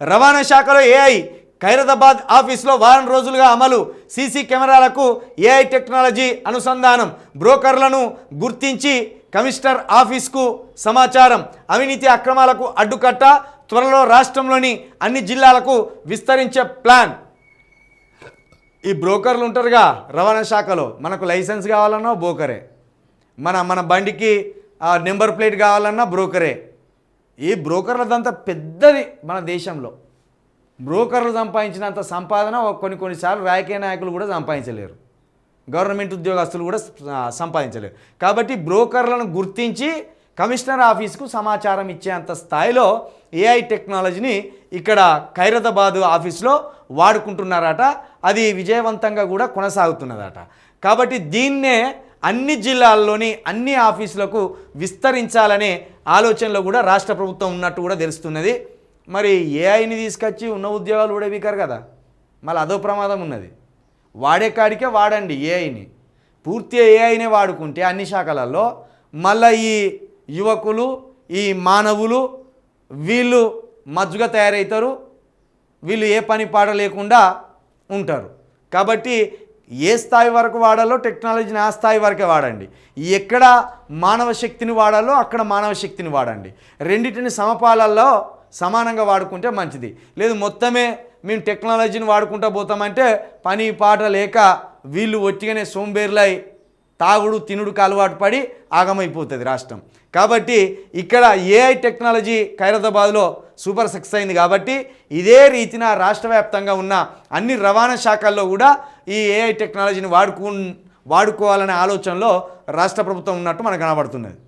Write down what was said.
రవాణా శాఖలో ఏఐ ఖైరదాబాద్ ఆఫీస్లో వారం రోజులుగా అమలు సీసీ కెమెరాలకు ఏఐ టెక్నాలజీ అనుసంధానం. బ్రోకర్లను గుర్తించి కమిషనర్ ఆఫీస్కు సమాచారం అవినీతి అక్రమాలకు అడ్డుకట్ట త్వరలో రాష్ట్రంలోని అన్ని జిల్లాలకు విస్తరించే ప్లాన్. ఈ బ్రోకర్లు ఉంటారుగా రవాణా శాఖలో. మనకు లైసెన్స్ కావాలన్నా బ్రోకరే. మన మన బండికి నెంబర్ ప్లేట్ కావాలన్నా బ్రోకరే. ఈ బ్రోకర్లదంతా పెద్దది మన దేశంలో. బ్రోకర్లు సంపాదించినంత సంపాదన కొన్ని కొన్నిసార్లు రాజకీయ నాయకులు కూడా సంపాదించలేరు. గవర్నమెంట్ ఉద్యోగస్తులు కూడా సంపాదించలేరు. కాబట్టి బ్రోకర్లను గుర్తించి కమిషనర్ ఆఫీస్కు సమాచారం ఇచ్చేంత స్థాయిలో ఏఐ టెక్నాలజీని ఇక్కడ ఖైరతాబాద్ ఆఫీస్లో వాడుకుంటున్నారట. అది విజయవంతంగా కూడా కొనసాగుతున్నదట. కాబట్టి దీన్నే అన్ని జిల్లాల్లోని అన్ని ఆఫీసులకు విస్తరించాలనే ఆలోచనలో కూడా రాష్ట్ర ప్రభుత్వం ఉన్నట్టు కూడా తెలుస్తున్నది. మరి ఏఐని తీసుకొచ్చి ఉన్న ఉద్యోగాలు కూడా కదా. మళ్ళీ అదో ప్రమాదం ఉన్నది. వాడే కాడికే వాడండి ఏఐని. పూర్తి ఏఐనే వాడుకుంటే అన్ని శాఖలలో మళ్ళీ ఈ యువకులు ఈ మానవులు వీళ్ళు మజ్జుగ తయారవుతారు వీళ్ళు ఏ పని పాట లేకుండా ఉంటారు. కాబట్టి ఏ స్థాయి వరకు వాడాలో టెక్నాలజీని ఆ స్థాయి వరకే వాడండి. ఎక్కడ మానవ శక్తిని వాడాలో అక్కడ మానవ శక్తిని వాడండి. రెండింటిని సమపాలల్లో సమానంగా వాడుకుంటే మంచిది. లేదు మొత్తమే మేము టెక్నాలజీని వాడుకుంటూ పోతామంటే పని పాట లేక వీళ్ళు ఒట్టిగానే సోంబేర్లై తాగుడు తినుడుకు అలవాటు పడి ఆగమైపోతుంది రాష్ట్రం. కాబట్టి ఇక్కడ ఏఐ టెక్నాలజీ ఖైరతాబాద్లో సూపర్ సక్సెస్ అయింది కాబట్టి ఇదే రీతిన రాష్ట్ర వ్యాప్తంగా ఉన్న అన్ని రవాణా శాఖల్లో కూడా ఈ ఏఐ టెక్నాలజీని వాడుకు వాడుకోవాలనే ఆలోచనలో రాష్ట్ర ప్రభుత్వం ఉన్నట్టు మనకు కనబడుతున్నది.